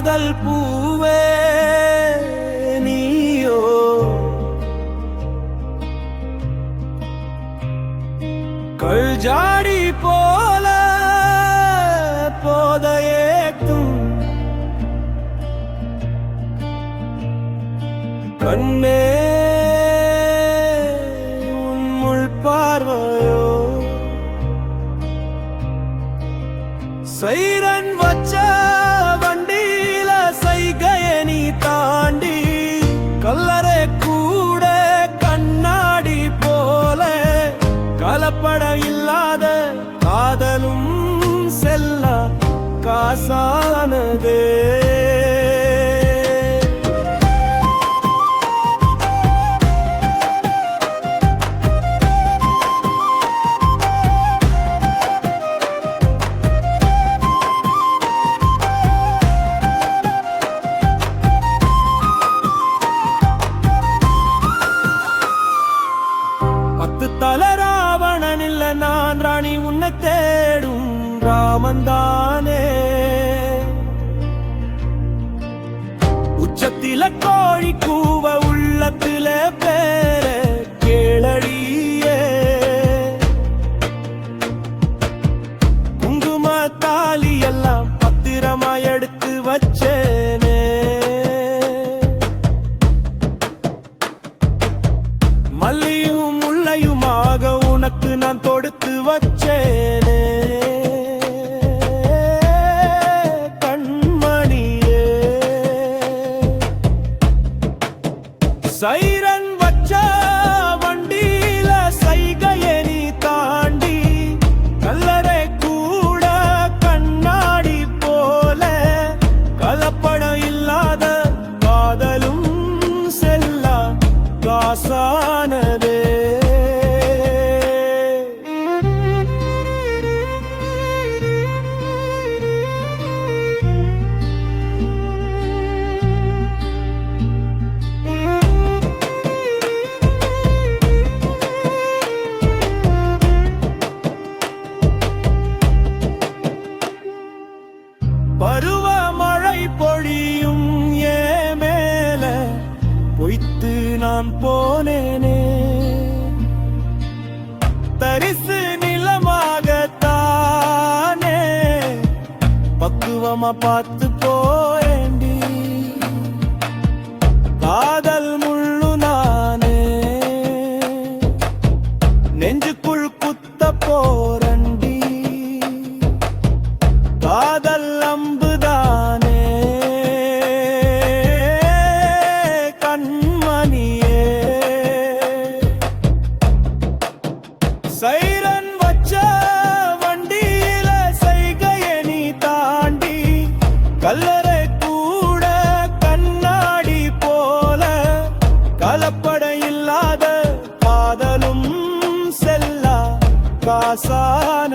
காதல் பூவே நீயோ? கல்ஜாடி போல போதையேத்தும். கண்ணே உன் பார்வையோ? சைரன் வச்ச செல்ல காசானதே. அவன்தானே உச்சத்தில கோழி கூவ உள்ளத்தில பேர கேளடியே. குங்கும தாலி எல்லாம் பத்திரமா எடுத்து வச்சேனே. மல்லியும் முள்ளையுமாக உனக்கு நான் சைரன் நான் போனேனே. தரிசு நிலமாகத்தானே. பக்குவமா பார்த்து இல்லாத காதலும் செல்லா காசான